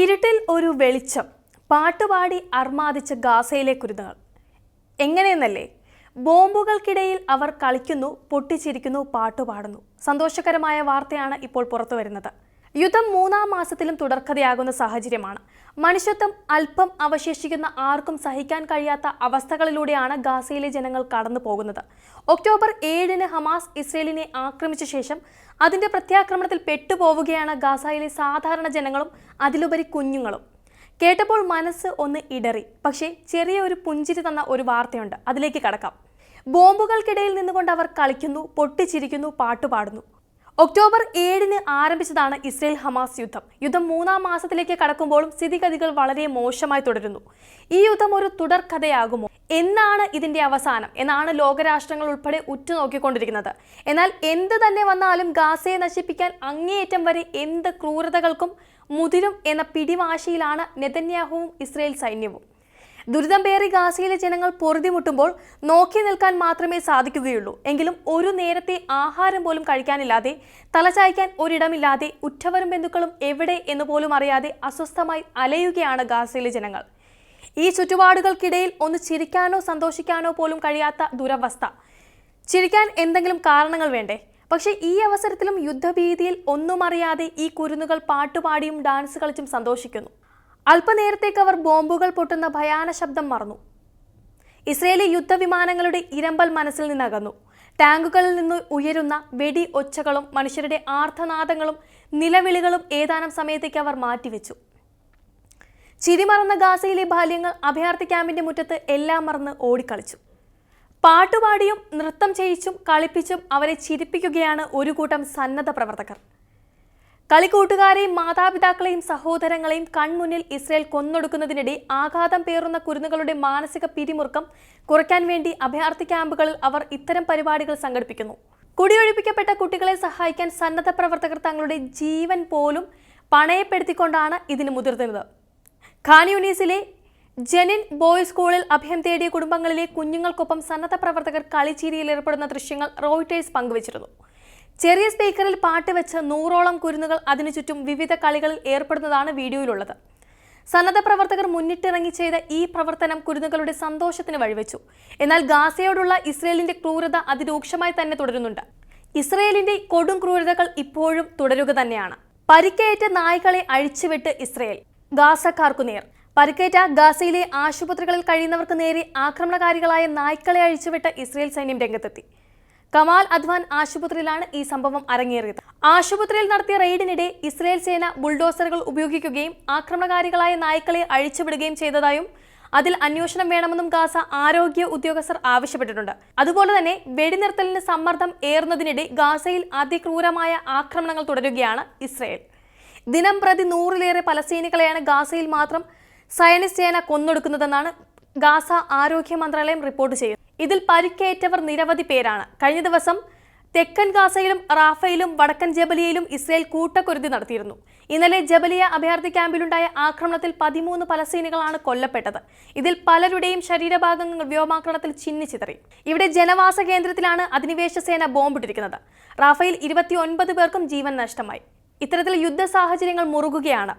ഇരുട്ടിൽ ഒരു വെളിച്ചം. പാട്ടുപാടി അർമാദിച്ച ഗാസയിലെ കുരുന്നുകൾ. എങ്ങനെയെന്നല്ലേ? ബോംബുകൾക്കിടയിൽ അവർ കളിക്കുന്നു പൊട്ടിച്ചിരിക്കുന്നു പാട്ടുപാടുന്നു. സന്തോഷകരമായ വാർത്തയാണ് ഇപ്പോൾ പുറത്തു വരുന്നത് യുദ്ധം മൂന്നാം മാസത്തിലും തുടർക്കഥയാകുന്ന സാഹചര്യമാണ്. മനുഷ്യത്വം അല്പം അവശേഷിക്കുന്ന ആർക്കും സഹിക്കാൻ കഴിയാത്ത അവസ്ഥകളിലൂടെയാണ് ഗാസയിലെ ജനങ്ങൾ കടന്നു പോകുന്നത്. ഒക്ടോബർ ഏഴിന് ഹമാസ് ഇസ്രയേലിനെ ആക്രമിച്ച ശേഷം അതിന്റെ പ്രത്യാക്രമണത്തിൽ പെട്ടുപോവുകയാണ് ഗാസയിലെ സാധാരണ ജനങ്ങളും അതിലുപരി കുഞ്ഞുങ്ങളും. കേട്ടപ്പോൾ മനസ്സ് ഒന്ന് ഇടറി. പക്ഷേ ചെറിയ ഒരു പുഞ്ചിരി തന്ന ഒരു വാർത്തയുണ്ട്. അതിലേക്ക് കടക്കാം. ബോംബുകൾക്കിടയിൽ നിന്നുകൊണ്ട് അവർ കളിക്കുന്നു പൊട്ടിച്ചിരിക്കുന്നു പാട്ടുപാടുന്നു. ഒക്ടോബർ ഏഴിന് ആരംഭിച്ചതാണ് ഇസ്രയേൽ ഹമാസ് യുദ്ധം. യുദ്ധം മൂന്നാം മാസത്തിലേക്ക് കടക്കുമ്പോഴും സ്ഥിതിഗതികൾ വളരെ മോശമായി തുടരുന്നു. ഈ യുദ്ധം ഒരു തുടർക്കഥയാകുമോ? എന്നാണ് ഇതിന്റെ അവസാനം. എന്നാണ് ലോകരാഷ്ട്രങ്ങൾ ഉൾപ്പെടെ ഉറ്റുനോക്കിക്കൊണ്ടിരിക്കുന്നത്. എന്നാൽ എന്ത് തന്നെ വന്നാലും ഗാസയെ നശിപ്പിക്കാൻ അങ്ങേയറ്റം വരെ എന്ത് ക്രൂരതകൾക്കും മുതിരും എന്ന പിടിവാശിയിലാണ് നെതന്യാഹുവും ഇസ്രയേൽ സൈന്യവും. ദുരിതം പേറി ഗാസയിലെ ജനങ്ങൾ പൊറുതിമുട്ടുമ്പോൾ നോക്കി നിൽക്കാൻ മാത്രമേ സാധിക്കുകയുള്ളൂ. എങ്കിലും ഒരു നേരത്തെ ആഹാരം പോലും കഴിക്കാനില്ലാതെ തലചായ്ക്കാൻ ഒരിടമില്ലാതെ ഉറ്റവരും ബന്ധുക്കളും എവിടെ എന്ന് പോലും അറിയാതെ അസ്വസ്ഥമായി അലയുകയാണ് ഗാസയിലെ ജനങ്ങൾ. ഈ ചുറ്റുപാടുകൾക്കിടയിൽ ഒന്ന് ചിരിക്കാനോ സന്തോഷിക്കാനോ പോലും കഴിയാത്ത ദുരവസ്ഥ. ചിരിക്കാൻ എന്തെങ്കിലും കാരണങ്ങൾ വേണ്ടേ? പക്ഷേ ഈ അവസരത്തിലും യുദ്ധഭീതിയിൽ ഒന്നും അറിയാതെ ഈ കുരുന്നുകൾ പാട്ടുപാടിയും ഡാൻസ് കളിച്ചും സന്തോഷിക്കുന്നു. അല്പനേരത്തേക്ക് അവർ ബോംബുകൾ പൊട്ടുന്ന ഭയാന ശബ്ദം മറന്നു. ഇസ്രയേലി യുദ്ധവിമാനങ്ങളുടെ ഇരമ്പൽ മനസ്സിൽ നിന്നകന്നു. ടാങ്കുകളിൽ നിന്ന് ഉയരുന്ന വെടി ഒച്ചകളും മനുഷ്യരുടെ ആർത്തനാദങ്ങളും നിലവിളികളും ഏതാനും സമയത്തേക്ക് അവർ മാറ്റിവെച്ചു. ചിരിമറന്ന ഗാസയിലെ ബാല്യങ്ങൾ അഭയാർത്ഥി ക്യാമ്പിന്റെ മുറ്റത്ത് എല്ലാം മറന്ന് ഓടിക്കളിച്ചു. പാട്ടുപാടിയും നൃത്തം ചെയ്യിച്ചും കളിപ്പിച്ചും അവരെ ചിരിപ്പിക്കുകയാണ് ഒരു കൂട്ടം സന്നദ്ധ പ്രവർത്തകർ. കളിക്കൂട്ടുകാരെയും മാതാപിതാക്കളെയും സഹോദരങ്ങളെയും കൺമുന്നിൽ ഇസ്രയേൽ കൊന്നൊടുക്കുന്നതിനിടെ ആഘാതം പേറുന്ന കുരുന്നുകളുടെ മാനസിക പിരിമുറുക്കം കുറയ്ക്കാൻ വേണ്ടി അഭയാർത്ഥി ക്യാമ്പുകളിൽ അവർ ഇത്തരം പരിപാടികൾ സംഘടിപ്പിക്കുന്നു. കുടിയൊഴിപ്പിക്കപ്പെട്ട കുട്ടികളെ സഹായിക്കാൻ സന്നദ്ധ പ്രവർത്തകർ തങ്ങളുടെ ജീവൻ പോലും പണയപ്പെടുത്തിക്കൊണ്ടാണ് ഇതിന് മുതിർന്നത്. ഖാൻ യൂണീസിലെ ജെനിൻ ബോയ്സ് സ്കൂളിൽ അഭയം തേടിയ കുടുംബങ്ങളിലെ കുഞ്ഞുങ്ങൾക്കൊപ്പം സന്നദ്ധ പ്രവർത്തകർ കളിച്ചീരിയിൽ ഏർപ്പെടുന്ന ദൃശ്യങ്ങൾ റോയിട്ടേഴ്സ് പങ്കുവച്ചിരുന്നു. ചെറിയ സ്പീക്കറിൽ പാട്ട് വെച്ച് നൂറോളം കുരുന്നുകൾ അതിനു ചുറ്റും വിവിധ കളികളിൽ ഏർപ്പെടുന്നതാണ് വീഡിയോയിലുള്ളത്. സന്നദ്ധ പ്രവർത്തകർ മുന്നിട്ടിറങ്ങി ചെയ്ത ഈ പ്രവർത്തനം കുരുന്നുകളുടെ സന്തോഷത്തിന് വഴിവെച്ചു. എന്നാൽ ഗാസയോടുള്ള ഇസ്രയേലിന്റെ ക്രൂരത അതിരൂക്ഷമായി തന്നെ തുടരുന്നുണ്ട്. ഇസ്രയേലിന്റെ കൊടും ക്രൂരതകൾ ഇപ്പോഴും തുടരുക തന്നെയാണ്. പരിക്കേറ്റ നായ്ക്കളെ അഴിച്ചുവിട്ട് ഇസ്രയേൽ. ഗാസക്കാർക്കു നേർ. പരിക്കേറ്റ ഗാസയിലെ ആശുപത്രികളിൽ കഴിയുന്നവർക്ക് നേരെ ആക്രമണകാരികളായ നായ്ക്കളെ അഴിച്ചുവിട്ട് ഇസ്രയേൽ സൈന്യം രംഗത്തെത്തി. കമാൽ അദ്വാൻ ആശുപത്രിയിലാണ് ഈ സംഭവം അരങ്ങേറിയത്. ആശുപത്രിയിൽ നടത്തിയ റെയ്ഡിനിടെ ഇസ്രയേൽ സേന ബുൾഡോസറുകൾ ഉപയോഗിക്കുകയും ആക്രമണകാരികളായ നായ്ക്കളെ അഴിച്ചുവിടുകയും ചെയ്തതായും അതിൽ അന്വേഷണം വേണമെന്നും ഗാസ ആരോഗ്യ ഉദ്യോഗസ്ഥർ ആവശ്യപ്പെട്ടിട്ടുണ്ട്. അതുപോലെ തന്നെ വെടിനിർത്തലിന് സമ്മർദ്ദം ഏറുന്നതിനിടെ ഗാസയിൽ അതിക്രൂരമായ ആക്രമണങ്ങൾ തുടരുകയാണ് ഇസ്രയേൽ. ദിനം പ്രതി നൂറിലേറെ പലസ്തീനികളെയാണ് ഗാസയിൽ മാത്രം സയനിസ്റ്റ് സേന കൊന്നൊടുക്കുന്നതെന്നാണ് ഗാസ ആരോഗ്യ മന്ത്രാലയം റിപ്പോർട്ട് ചെയ്യുന്നത്. ഇതിൽ പരിക്കേറ്റവർ നിരവധി പേരാണ്. കഴിഞ്ഞ ദിവസം തെക്കൻ ഗാസയിലും റാഫയിലും വടക്കൻ ജബലിയയിലും ഇസ്രയേൽ കൂട്ടക്കുരുതി നടത്തിയിരുന്നു. ഇന്നലെ ജബലിയ അഭയാർത്ഥി ക്യാമ്പിലുണ്ടായ ആക്രമണത്തിൽ പതിമൂന്ന് പലസ്തീനികളാണ് കൊല്ലപ്പെട്ടത്. ഇതിൽ പലരുടെയും ശരീരഭാഗങ്ങൾ വ്യോമാക്രമണത്തിൽ ചിന്നിച്ചിതറി ഇവിടെ ജനവാസ കേന്ദ്രത്തിലാണ് അധിനിവേശ സേന ബോംബിട്ടിരിക്കുന്നത്. റാഫയിൽ ഇരുപത്തിയൊൻപത് പേർക്കും ജീവൻ നഷ്ടമായി. ഇത്തരത്തിൽ യുദ്ധ സാഹചര്യങ്ങൾ മുറുകുകയാണ്.